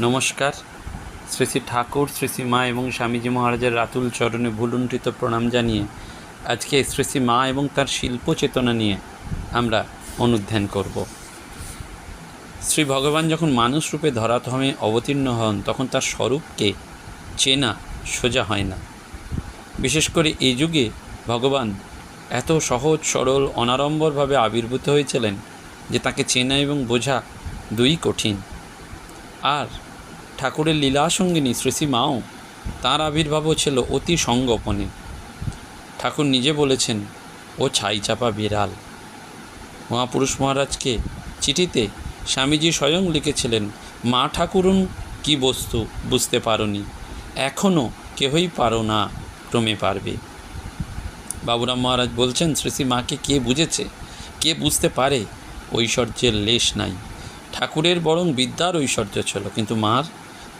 নমস্কার। শ্রী শ্রী ঠাকুর, শ্রী শ্রী মা এবং স্বামীজি মহারাজের রাতুল চরণে ভুলুণ্ঠিত প্রণাম জানিয়ে আজকে শ্রী শ্রী মা এবং তার শিল্প চেতনা নিয়ে আমরা অনুধ্যান করব। শ্রী ভগবান যখন মানুষ রূপে ধরাধামে অবতীর্ণ হন, তখন তার স্বরূপকে চেনা সোজা হয় না। বিশেষ করে এই যুগে ভগবান এত সহজ, সরল, অনাড়ম্বরভাবে আবির্ভূত হয়েছিলেন যে তাকে চেনা এবং বোঝা দুই কঠিন। আর ঠাকুরের লীলা সঙ্গিনী শ্রীশ্রী মাও তাঁর আবির্ভাবও ছিল অতি সঙ্গোপনে ঠাকুর নিজে বলেছেন, ও ছাই চাপা বিড়াল। মহাপুরুষ মহারাজকে চিঠিতে স্বামীজি স্বয়ং লিখেছিলেন, মা ঠাকুরুন, কি বস্তু বুঝতে পারোনি? এখনও কেহই পারো না, ক্রমে পারবে। বাবুরাম মহারাজ বলছেন শ্রী মাকে কে বুঝেছে? কে বুঝতে পারে? ঐশ্বর্যের লেশ নাই। ঠাকুরের বরং বিদ্যার ঐশ্বর্য ছিল, কিন্তু মার,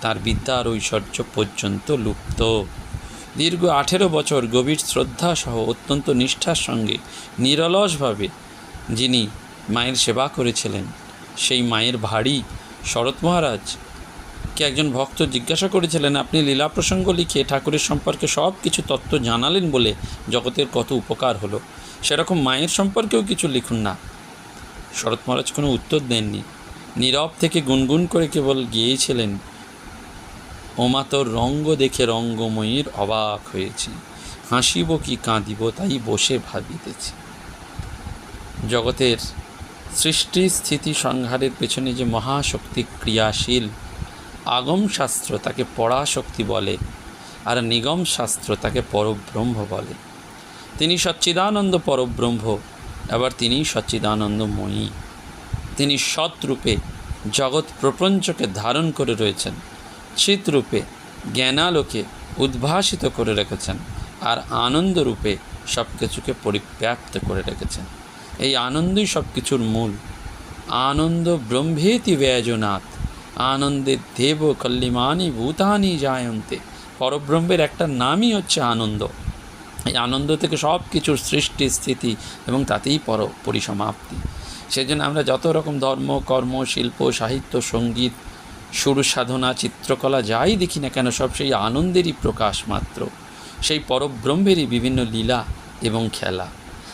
তার বিদ্যার ঐশ্বর্য পর্যন্ত লুপ্ত। দীর্ঘ আঠেরো বছর গভীর শ্রদ্ধা সহ অত্যন্ত নিষ্ঠার সঙ্গে, নিরলসভাবে যিনি মায়ের সেবা করেছিলেন, সেই মায়ের ভারী শরৎ মহারাজ কে একজন ভক্ত জিজ্ঞাসা করেছিলেন, আপনি লীলা প্রসঙ্গ লিখে ঠাকুরের সম্পর্কে সব কিছু তত্ত্ব জানালেন বলে জগতের কত উপকার হলো? সেরকম মায়ের সম্পর্কেও কিছু লিখুন না। শরৎ মহারাজ কোনো উত্তর দেননি। নীরব থেকে গুনগুন করে কেবল গিয়েছিলেন। ওমা তোর রঙ্গ দেখে রঙ্গময়ীর অবাক হয়েছি। হাসিব কি কাঁদিব তাই বসে ভাবিতেছি। জগতের সৃষ্টি স্থিতি সংহারের পেছনে যে মহাশক্তি ক্রিয়াশীল, আগম শাস্ত্র তাকে পরাশক্তি বলে আর নিগম শাস্ত্র তাকে পরব্রহ্ম বলে। তিনি সচ্চিদানন্দ পরব্রহ্ম আবার তিনি সচ্চিদানন্দময়ী। তিনি সৎরূপে জগৎ প্রপঞ্চকে ধারণ করে রয়েছেন চিত্রূপে জ্ঞানালোকে উদ্ভাসিত করে রেখেছেন, আর আনন্দরূপে সব কিছুকে পরিব্যাপ্ত করে রেখেছেন। এই আনন্দই সব কিছুর মূল। আনন্দ ব্রহ্মেতি ব্যয়জনাথ আনন্দের দেব কল্লিমানি ভূতানি জায়ন্তে, পরব্রহ্মের একটা নামই হচ্ছে আনন্দ। এই আনন্দ থেকে সব কিছুর সৃষ্টি, স্থিতি এবং তাতেই পর পরিসমাপ্তি। সেজন্য আমরা যত রকম ধর্ম, কর্ম, শিল্প, সাহিত্য, সংগীত, সুর, সাধনা, চিত্রকলা যাই দেখি না কেন, সব সেই আনন্দেরই প্রকাশ মাত্র। সেই পরব্রহ্মেরই বিভিন্ন লীলা এবং খেলা।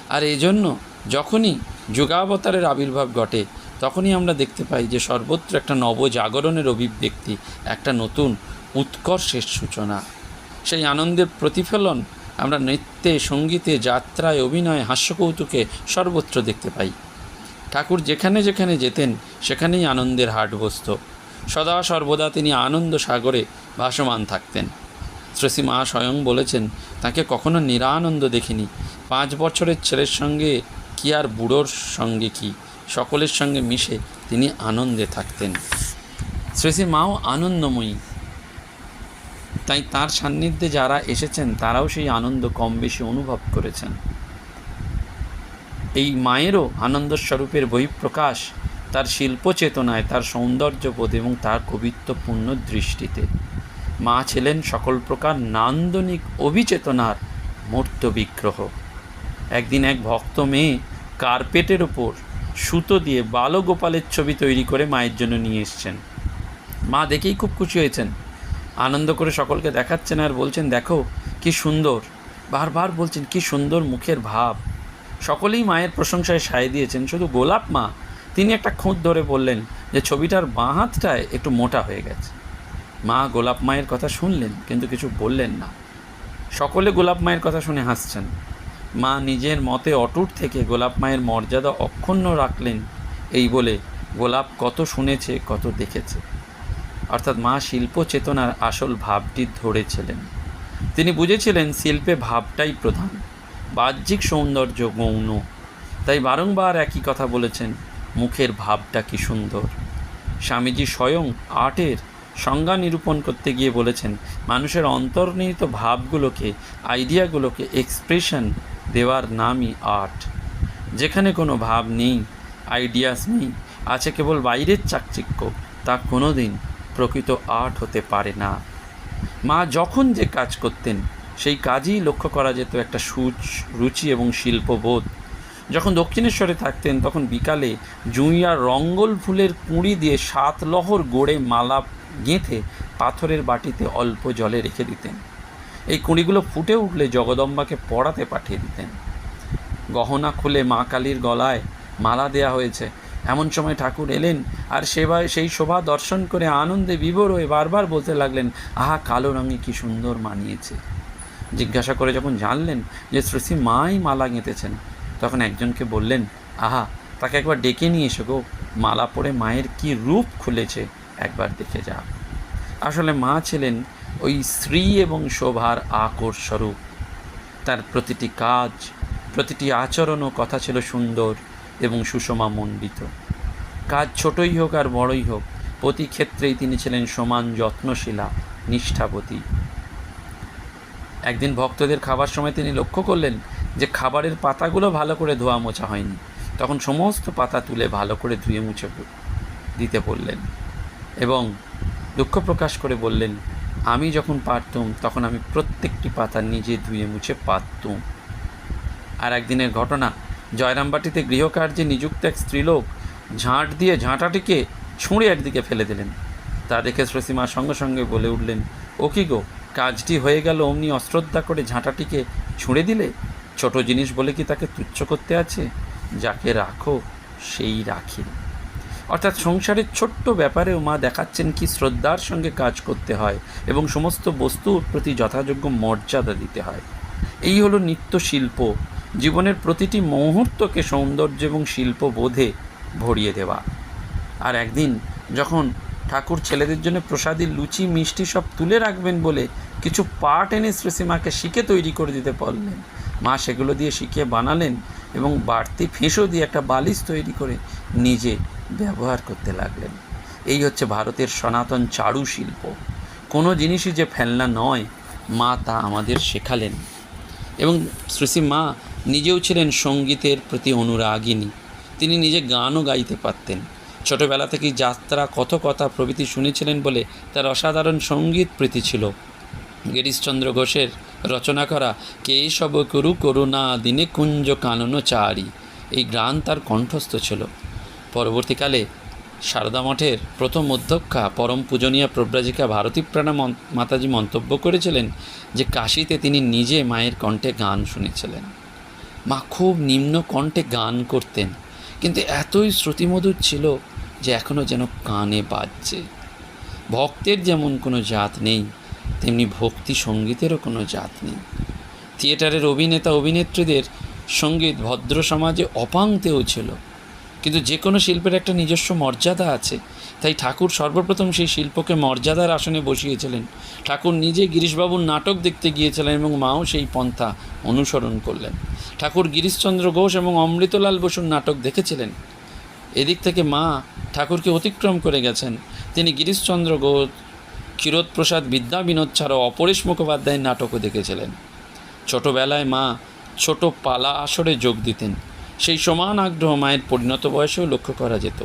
আর এজন্য যখনই যুগাবতারের আবির্ভাব ঘটে, তখনই আমরা দেখতে পাই যে সর্বত্র একটা নবজাগরণের অভিব্যক্তি, একটা নতুন উৎকর্ষের সূচনা। সেই আনন্দের প্রতিফলন আমরা নৃত্যে, সঙ্গীতে, যাত্রায়, অভিনয়, হাস্যকৌতুকে সর্বত্র দেখতে পাই। ঠাকুর যেখানে যেখানে যেতেন, সেখানেই আনন্দের হাট বসত। সদা সর্বদা তিনি আনন্দ সাগরে ভাসমান থাকতেন। শ্রেষী মা স্বয়ং বলেছেন, তাকে কখনো নিরানন্দ দেখিনি। পাঁচ বছরের ছেলের সঙ্গে কি আর বুড়োর সঙ্গে কি? সকলের সঙ্গে মিশে তিনি আনন্দে থাকতেন। শ্রেষী মাও আনন্দময়ী। তাই তার সান্নিধ্যে যারা এসেছেন, তারাও সেই আনন্দ কম বেশি অনুভব করেছেন। এই মায়েরও আনন্দস্বরূপের বহিঃপ্রকাশ তার শিল্প চেতনায় তার সৌন্দর্যবোধ এবং তার কবিত্বপূর্ণ দৃষ্টিতে। মা ছিলেন সকল প্রকার নান্দনিক অভিচেতনার মূর্ত বিগ্রহ। একদিন এক ভক্ত মেয়ে কার্পেটের ওপর সুতো দিয়ে বালগোপালের ছবি তৈরি করে মায়ের জন্য নিয়ে এসছেন। মা দেখেই খুব খুশি হয়েছেন। আনন্দ করে সকলকে দেখাচ্ছেন আর বলছেন, দেখো, কি সুন্দর। বারবার বলছেন, কি সুন্দর মুখের ভাব। সকলেই মায়ের প্রশংসায় সায় দিয়েছেন, শুধু গোলাপ মা। তিনি একটা খুঁত ধরে বললেন যে ছবিটার বাঁ হাতটায় একটু মোটা হয়ে গেছে। মা গোলাপ মায়ের কথা শুনলেন, কিন্তু কিছু বললেন না। সকলে গোলাপ মায়ের কথা শুনে হাসছেন। মা নিজের মতে অটুট থেকে গোলাপ মায়ের মর্যাদা অক্ষুণ্ণ রাখলেন, এই বলে গোলাপ কত শুনেছে, কত দেখেছে। অর্থাৎ মা শিল্প চেতনার আসল ভাবটি ধরেছিলেন। তিনি বুঝেছিলেন শিল্পে ভাবটাই প্রধান। বাহ্যিক সৌন্দর্য গৌণ। তাই বারংবার একই কথা বলেছেন, মুখের ভাবটা কি সুন্দর? স্বামীজি স্বয়ং আর্টের সংজ্ঞা নিরূপণ করতে গিয়ে বলেছেন, মানুষের অন্তর্নিহিত ভাবগুলোকে, আইডিয়াগুলোকে এক্সপ্রেশন দেওয়ার নামই আর্ট যেখানে কোনো ভাব নেই, আইডিয়াস নেই, আছে কেবল বাইরের চাকচিক্য, তা কোনো দিন প্রকৃত আর্ট হতে পারে না। মা যখন যে কাজ করতেন সেই কাজই লক্ষ্য করা যেত একটা সুচ, রুচি এবং শিল্পবোধ। যখন দক্ষিণেশ্বরে থাকতেন, তখন বিকালে জুঁইয়ার রঙ্গল ফুলের কুঁড়ি দিয়ে সাত লহর গড়ে মালা গেঁথে পাথরের বাটিতে অল্প জলে রেখে দিতেন। এই কুঁড়িগুলো ফুটে উঠলে জগদম্বাকে পড়াতে পাঠিয়ে দিতেন। গহনা খুলে মা কালীর গলায় মালা দেয়া হয়েছে। এমন সময় ঠাকুর এলেন আর সেবায়, সেই শোভা দর্শন করে আনন্দে বিভোর হয়ে বারবার বলতে লাগলেন, আহা, কালো রঙে কি সুন্দর মানিয়েছে। জিজ্ঞাসা করে যখন জানলেন যে শ্রী মাই মালা গেঁথেছেন, তখন একজনকে বললেন, আহা, তাকে একবার ডেকে নিয়ে এসো গো। মালা পরে মায়ের কি রূপ খুলেছে? একবার দেখে যা আসলে মা ছিলেন ওই শ্রী এবং শোভার আকর স্বরূপ। তার প্রতিটি কাজ, প্রতিটি আচরণ ও কথা ছিল সুন্দর এবং সুষমা মণ্ডিত। কাজ ছোটই হোক আর বড়ই হোক, প্রতি ক্ষেত্রেই তিনি ছিলেন সমান যত্নশীলা নিষ্ঠাবতী একদিন ভক্তদের খাবার সময় তিনি লক্ষ্য করলেন যে খাবারের পাতাগুলো ভালো করে ধোয়া মোছা হয়নি। তখন সমস্ত পাতা তুলে ভালো করে ধুয়ে মুছে দিতে বললেন এবং দুঃখ প্রকাশ করে বললেন, আমি যখন পারতুম, তখন আমি প্রত্যেকটি পাতা নিজে ধুয়ে মুছে পারতুম আর একদিনের ঘটনা, জয়রামবাটিতে গৃহকার্যে নিযুক্ত এক স্ত্রীলোক ঝাঁট দিয়ে ঝাঁটাটিকে ছুঁড়ে একদিকে ফেলে দিলেন। তা দেখে শ্রীসীমা সঙ্গে সঙ্গে বলে উঠলেন, ও কি গো কাজটি হয়ে গেল, অমনি অশ্রদ্ধা করে ঝাঁটাটিকে ছুঁড়ে দিলে? ছোট জিনিস বলে কি তাকে তুচ্ছ করতে আছে? যাকে রাখো, সেই রাখি। অর্থাৎ সংসারের ছোট্ট ব্যাপারেও মা দেখাচ্ছেন কি শ্রদ্ধার সঙ্গে কাজ করতে হয় এবং সমস্ত বস্তুর প্রতি যথাযোগ্য মর্যাদা দিতে হয়। এই হলো নিত্য শিল্প। জীবনের প্রতিটি মুহূর্তকে সৌন্দর্য এবং শিল্প বোধে ভরিয়ে দেওয়া। আর একদিন যখন ঠাকুর ছেলেদের জন্য প্রসাদী লুচি, মিষ্টি সব তুলে রাখবেন বলে কিছু পাট এনে শ্রীসীমাকে শিখে তৈরি করে দিতে পারলেন। মা সেগুলো দিয়ে শিখে বানালেন এবং বাড়তি ফেঁসো দিয়ে একটা বালিশ তৈরি করে নিজে ব্যবহার করতে লাগলেন। এই হচ্ছে ভারতের সনাতন চারু শিল্প। কোনো জিনিসই যে ফেলনা নয়, মা তা আমাদের শেখালেন। এবং শ্রীশ্রী মা নিজেও ছিলেন সঙ্গীতের প্রতি অনুরাগিনী। তিনি নিজে গানও গাইতে পারতেন। ছোটবেলা থেকেই যাত্রা, কথকতা প্রভৃতি শুনেছিলেন বলে তার অসাধারণ সংগীত প্রীতি ছিল। গিরিশচন্দ্র ঘোষের রচনা করা, কে সব করু করুণা দিনে কুঞ্জ কানন চারি। এই গান তার কণ্ঠস্থ ছিল। পরবর্তীকালে সারদা মঠের প্রথম অধ্যক্ষা পরম পূজনীয়া প্রব্রাজিকা ভারতীপ্রাণা মাতাজি মন্তব্য করেছিলেন যে, কাশিতে তিনি নিজে মায়ের কণ্ঠে গান শুনেছিলেন। মা খুব নিম্ন কণ্ঠে গান করতেন, কিন্তু এতই শ্রুতিমধুর ছিল যে এখনও যেন কানে বাজছে। ভক্তের যেমন কোনো জাত নেই তেমনি ভক্তি সঙ্গীতেরও কোনো জাত নেই। থিয়েটারের অভিনেতা অভিনেত্রীদের সংগীত ভদ্র সমাজে অপাংতেও ছিল। কিন্তু যে কোনো শিল্পের একটা নিজস্ব মর্যাদা আছে। তাই ঠাকুর সর্বপ্রথম সেই শিল্পকে মর্যাদার আসনে বসিয়েছিলেন। ঠাকুর নিজে গিরিশবাবুর নাটক দেখতে গিয়েছিলেন এবং মাও সেই পন্থা অনুসরণ করলেন। ঠাকুর গিরিশচন্দ্র ঘোষ এবং অমৃতলাল বসুর নাটক দেখেছিলেন। এদিক থেকে মা ঠাকুরকে অতিক্রম করে গেছেন। তিনি গিরিশচন্দ্র ঘোষ ক্ষীরোদপ্রসাদ বিদ্যা বিনোদ ছাড়াও অপরেশ মুখোপাধ্যায়ের নাটকও দেখেছিলেন। ছোটবেলায় মা ছোট পালা আসরে যোগ দিতেন। সেই সমান আগ্রহ মায়ের পরিণত বয়সেও লক্ষ্য করা যেত।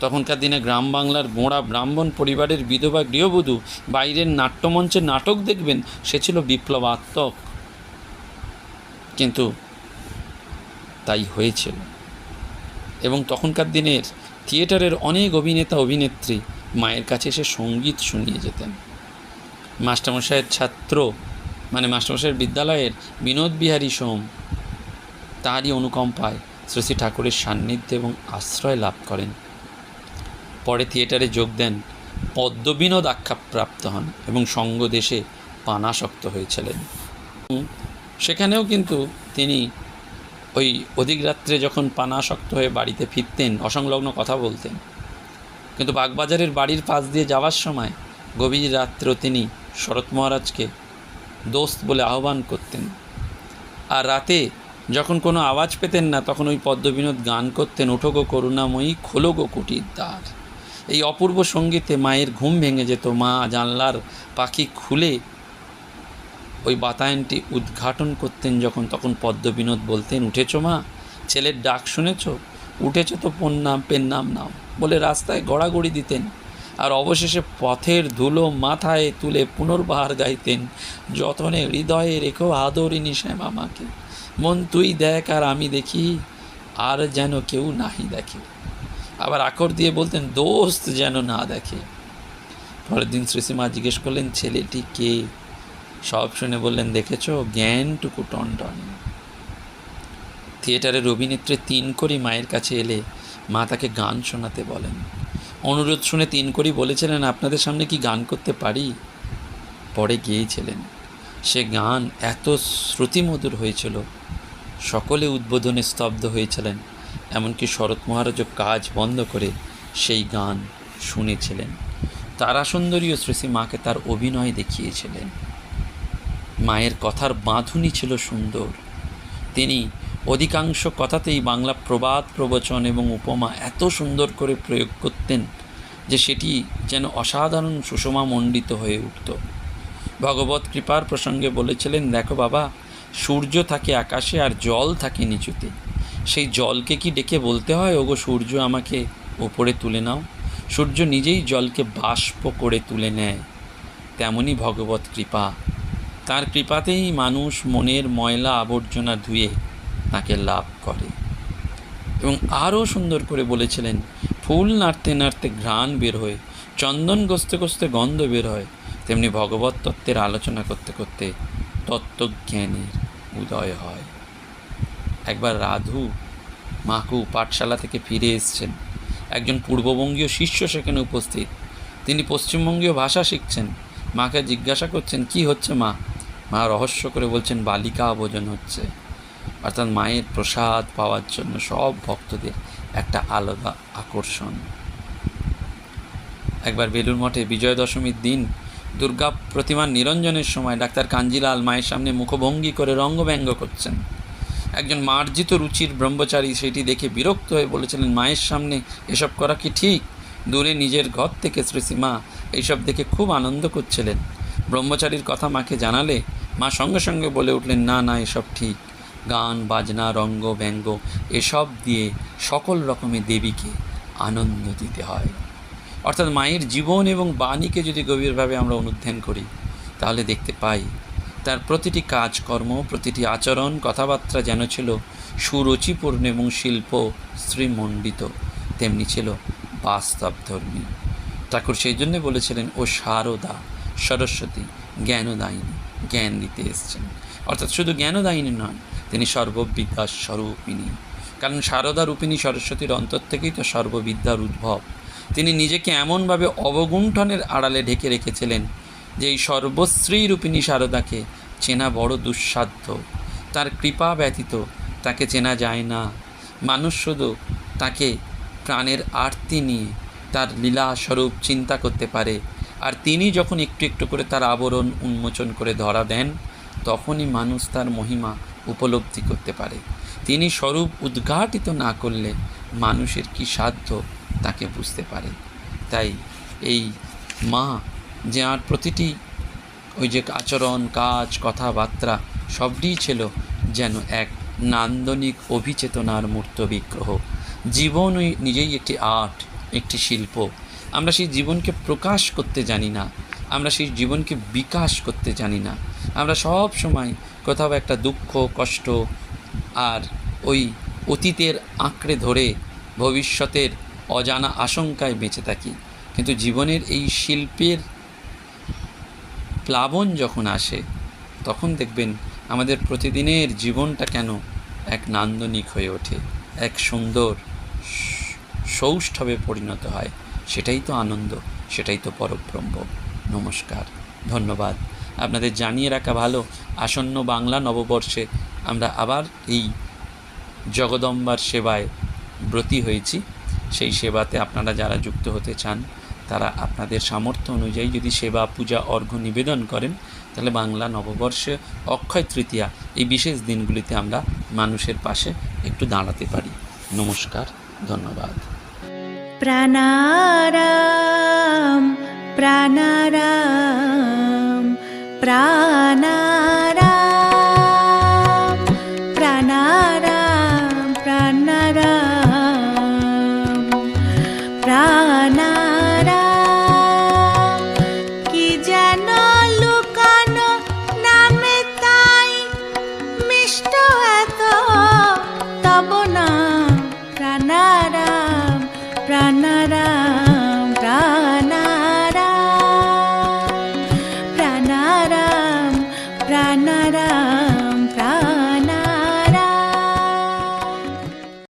তখনকার দিনে গ্রাম বাংলার গোঁড়া ব্রাহ্মণ পরিবারের বিধবা গৃহবধূ বাইরের নাট্যমঞ্চে নাটক দেখবেন, সে ছিল বিপ্লবাত্মক। কিন্তু তাই হয়েছিল। এবং তখনকার দিনের থিয়েটারের অনেক অভিনেতা, অভিনেত্রী মায়ের কাছে এসে সংগীত শুনিয়ে যেতেন। মাস্টারমশাইয়ের ছাত্র মানে মাস্টারমশাইয়ের বিদ্যালয়ের বিনোদ বিহারী সোম তাঁরই অনুকম্পায় শ্রী ঠাকুরের সান্নিধ্য এবং আশ্রয় লাভ করেন। পরে থিয়েটারে যোগ দেন, পদ্মবিনোদ আখ্যা প্রাপ্ত হন এবং সঙ্গ দেশে পানাসক্ত হয়েছিলেন। সেখানেও কিন্তু তিনি ওই অধিক রাত্রে যখন পানাসক্ত হয়ে বাড়িতে ফিরতেন, অসংলগ্ন কথা বলতেন কিন্তু বাগবাজারের বাড়ির পাশ দিয়ে যাওয়ার সময় গভীর রাত্রেও তিনি শরৎ মহারাজকে দোস্ত বলে আহ্বান করতেন। আর রাতে যখন কোনো আওয়াজ পেতেন না, তখন ওই পদ্মবিনোদ গান করতেন, ওঠো গো করুণাময়ী, খোলো গো কুটির দ্বার। এই অপূর্ব সঙ্গীতে মায়ের ঘুম ভেঙে যেত। মা জানলার পাখি খুলে ওই বাতায়নটি উদ্ঘাটন করতেন যখন, তখন পদ্মবিনোদ বলতেন, উঠেছো মা? ছেলের ডাক শুনেছ? উঠেছ তো পোন নাম পেন নাম। নাও বলে রাস্তায় গড়াগড়ি দিতেন আর অবশেষে পথের ধুলো মাথায় তুলে পুনর্বার গাইতেন। যতনে হৃদয়ে রেখো আদরিনী শ্যামা মাকে। মন তুই দেখ আর আমি দেখি, আর যেন কেউ নাহি দেখে। আবার আকর দিয়ে বলতেন, দোস্ত যেন না দেখে। পরের দিন শ্রীসীমা জিজ্ঞেস করলেন, ছেলেটি কে? সব শুনে বললেন, দেখেছ, জ্ঞানটুকু টন থিয়েটারের অভিনেত্রী তিন করি মায়ের কাছে এলে মা তাকে গান শোনাতে বলেন। অনুরোধ শুনে তিন করি বলেছিলেন, আপনাদের সামনে কি গান করতে পারি? পরে গিয়েছিলেন। সে গান এত শ্রুতিমধুর হয়েছিল, সকলে উদ্বোধনে স্তব্ধ হয়েছিলেন, এমনকি শরৎ মহারাজও কাজ বন্ধ করে সেই গান শুনেছিলেন। তারা সুন্দরীও শ্রীশ্রী মাকে তার অভিনয় দেখিয়েছিলেন। মায়ের কথার বাঁধুনি ছিল সুন্দর। তিনি অধিকাংশ কথাতেই বাংলা প্রবাদ, প্রবচন এবং উপমা এত সুন্দর করে প্রয়োগ করতেন যে সেটি যেন অসাধারণ সুষমা মণ্ডিত হয়ে উঠত। ভগবত কৃপার প্রসঙ্গে বলেছিলেন, দেখো বাবা, সূর্য থাকে আকাশে আর জল থাকে নিচুতে। সেই জলকে কি ডেকে বলতে হয়, ওগো সূর্য আমাকে ওপরে তুলে নাও। সূর্য নিজেই জলকে বাষ্প করে তুলে নেয়। তেমনই ভগবত কৃপা। তার কৃপাতেই মানুষ মনের ময়লা আবর্জনা ধুয়ে তাকে লাভ করে। এবং আরও সুন্দর করে বলেছিলেন, ফুল নাড়তে নাড়তে ঘ্রাণ বের হয়, চন্দন গস্তে গস্তে গন্ধ বের হয়, তেমনি ভগবত তত্ত্বের আলোচনা করতে করতে তত্ত্বজ্ঞানের উদয় হয়। একবার রাধু মাকু পাঠশালা থেকে ফিরে এসছেন। একজন পূর্ববঙ্গীয় শিষ্য সেখানে উপস্থিত। তিনি পশ্চিমবঙ্গীয় ভাষা শিখছেন। মাকে জিজ্ঞাসা করছেন, কি হচ্ছে মা? মা রহস্য করে বলছেন, বালিকা ভোজন হচ্ছে। অর্থাৎ মায়ের প্রসাদ পাওয়ার জন্য সব ভক্তদের একটা আলাদা আকর্ষণ। একবার বেলুর মঠে বিজয় দশমীর দিন দুর্গা প্রতিমার নিরঞ্জনের সময় ডাক্তার কাঞ্জিলাল মায়ের সামনে মুখভঙ্গি করে রঙ্গব্যঙ্গ করছেন। একজন মার্জিত রুচির ব্রহ্মচারী সেটি দেখে বিরক্ত হয়ে বলেছিলেন, মায়ের সামনে এসব করা কি ঠিক? দূরে নিজের ঘর থেকে শ্রীসীমা এইসব দেখে খুব আনন্দ করছিলেন। ব্রহ্মচারীর কথা মাকে জানালে মা সঙ্গে সঙ্গে বলে উঠলেন, না না, এসব ঠিক। গান, বাজনা, রঙ্গ, ব্যঙ্গ এসব দিয়ে সকল রকমের দেবীকে আনন্দ দিতে হয়। অর্থাৎ মায়ের জীবন এবং বাণীকে যদি গভীরভাবে আমরা অনুধ্যান করি, তাহলে দেখতে পাই তার প্রতিটি কাজকর্ম, প্রতিটি আচরণ, কথাবার্তা যেন ছিল সুরুচিপূর্ণ এবং শিল্প শ্রীমণ্ডিত, তেমনি ছিল বাস্তবধর্মী। ঠাকুর সেই জন্যে বলেছিলেন, ও শারদা সরস্বতী, জ্ঞানদায়িনী, জ্ঞান দিতে এসছেন। অর্থাৎ শুধু জ্ঞানদায়িনী নয় তিনি সর্ববিদ্যার স্বরূপিণী। কারণ সারদা রূপিণী সরস্বতীর অন্তর থেকেই তো সর্ববিদ্যার উদ্ভব। তিনি নিজেকে এমনভাবে অবগুণ্ঠনের আড়ালে ঢেকে রেখেছিলেন যে এই সর্বশ্রী রূপিণী সারদাকে চেনা বড় দুঃসাধ্য। তার কৃপা ব্যতীত তাকে চেনা যায় না। মানুষ শুধু তাকে প্রাণের আরতি নিয়ে তার লীলা স্বরূপ চিন্তা করতে পারে। আর তিনি যখন একটু একটু করে তার আবরণ উন্মোচন করে ধরা দেন, তখনই মানুষ তার মহিমা উপলব্ধি করতে পারে। তিনি স্বরূপ উদ্ঘাটিত না করলে মানুষের কি সাধ্য তাকে বুঝতে পারে। তাই এই মা যে আর প্রতিটি ওই যে আচরণ, কাজ, কথাবার্তা সবটি ছিল যেন এক নান্দনিক অভিচেতনার মূর্ত বিগ্রহ। জীবন ওই নিজেই একটি আর্ট, একটি শিল্প। আমরা সেই জীবনকে প্রকাশ করতে জানি না। আমরা সেই জীবনকে বিকাশ করতে জানি না। আমরা সব সময় কোথাও একটা দুঃখ, কষ্ট আর ওই অতীতের আঁকড়ে ধরে ভবিষ্যতের অজানা আশঙ্কায় বেঁচে থাকি। কিন্তু জীবনের এই শিল্পের প্লাবন যখন আসে, তখন দেখবেন আমাদের প্রতিদিনের জীবনটা কেন এক নান্দনিক হয়ে ওঠে, এক সুন্দর সৌষ্ঠবে পরিণত হয়। সেটাই তো আনন্দ, সেটাই তো পরব্রহ্ম। নমস্কার, ধন্যবাদ। আপনাদের জানিয়ে রাখা ভালো। আসন্ন বাংলা নববর্ষে আমরা আবার এই জগদম্বার সেবায় ব্রতী হয়েছি। সেই সেবাতে আপনারা যারা যুক্ত হতে চান, তারা আপনাদের সামর্থ্য অনুযায়ী যদি সেবা, পূজা, অর্ঘ্য নিবেদন করেন, তাহলে বাংলা নববর্ষে অক্ষয় তৃতীয়া, এই বিশেষ দিনগুলিতে আমরা মানুষের পাশে একটু দাঁড়াতে পারি। নমস্কার, ধন্যবাদ। প্রাণারাম প্রাণারাম। प्राणा